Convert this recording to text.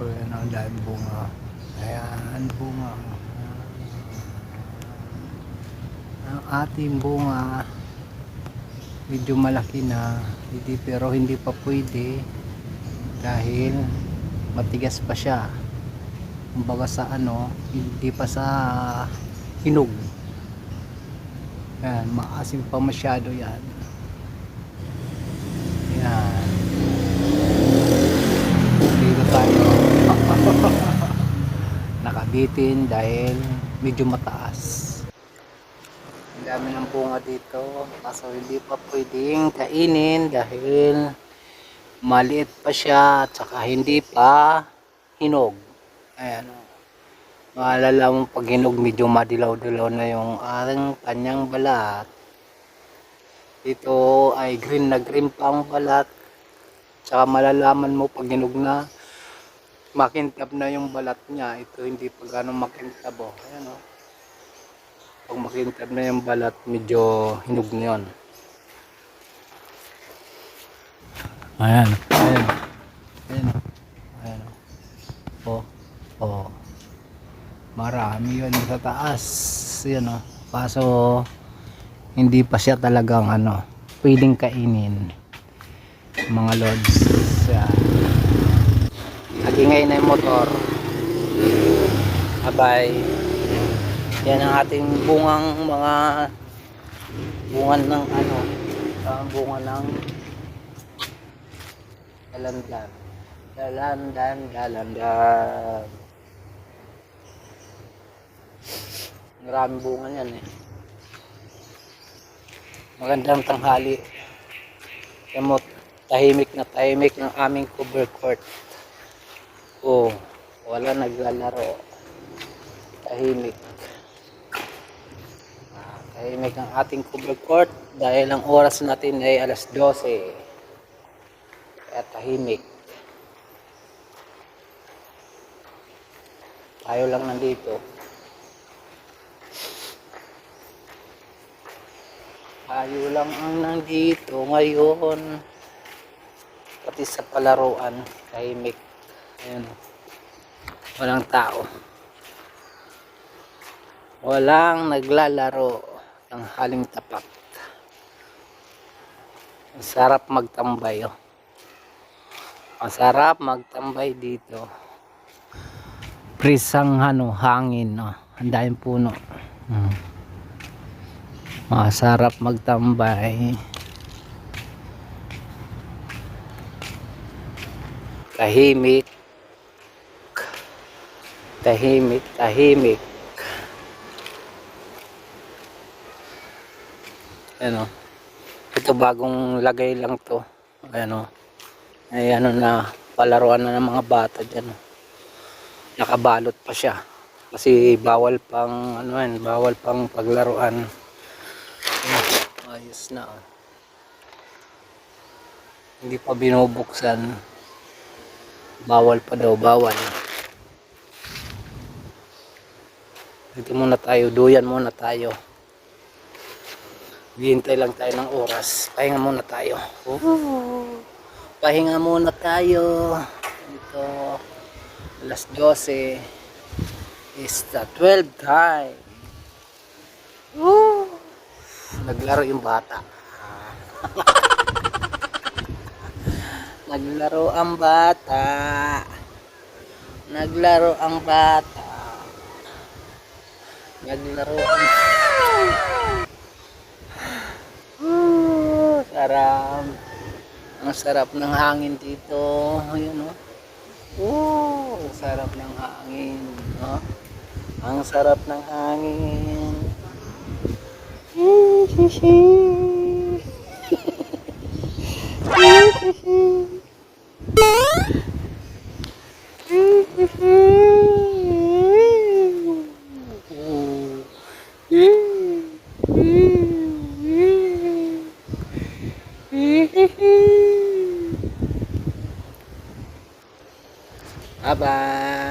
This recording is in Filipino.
O yan ang dahil bunga. Ayan, bunga. Ang ating bunga medyo malaki na. Hindi pero hindi pa pwede. Dahil matigas pa siya. Kumbaga sa ano hindi pa sa hinog. Yan maasim pa masyado yan yan dito tayo nakabitin dahil medyo mataas. Ang dami ng bunga dito kaso hindi pa pwedeng kainin dahil maliit pa siya at saka hindi pa hinog. Ayan. Maalala mo pag hinog medyo madilaw-dilaw na yung aring kanyang balat. Ito ay green na green pa ang balat. Tsaka malalaman mo pag hinog na makintab na yung balat niya. Ito hindi pa ganong makintab o ayan o pag makintab na yung balat medyo hinog na yun. Ayan. Ayan. Ayan. Ayan o oh marami yun sa taas. Yan o kaso hindi pa siya talagang ano pwedeng kainin mga lods yan nagingay na yung motor. Abay yan ang ating bungang mga bungan ng ano ang bunga ng dalandan. Dalandan dalandan. Maraming bunga yan eh. Magandang tanghali. Kamo tahimik na tahimik ng aming cover court oh wala naglalaro. Tahimik. Ah, tahimik ang ating cover court dahil ang oras natin ay alas 12 kaya tahimik. Tayo lang nandito. Tayo lang ang nandito ngayon. Pati sa palaruan tahimik ayun oh. walang tao walang naglalaro ng haling tapat ang sarap magtambay oh. ang sarap magtambay dito prisang ano hangin oh. ang daming puno hmm. masarap magtambay tahimik tahimik tahimik. Ano? Ito bagong lagay lang to. Ano? Ay ano na palaruan na ng mga bata dyan. Nakabalot pa siya. Kasi bawal pang ano yan bawal pang paglaruan. Ayos na oh. hindi pa binubuksan. Bawal pa daw bawal dito muna tayo duyan muna tayo. Hihintay lang tayo ng oras. Pahinga muna tayo. Ooh. pahinga muna tayo. Dito alas 12 is the 12 time. Woo! naglaro yung bata. Naglaro ang bata. Naglaro ang bata naglaro sarap. Ang sarap ng hangin dito. Ayun oh ang sarap ng hangin, no? Ang sarap ng hangin. 拜拜。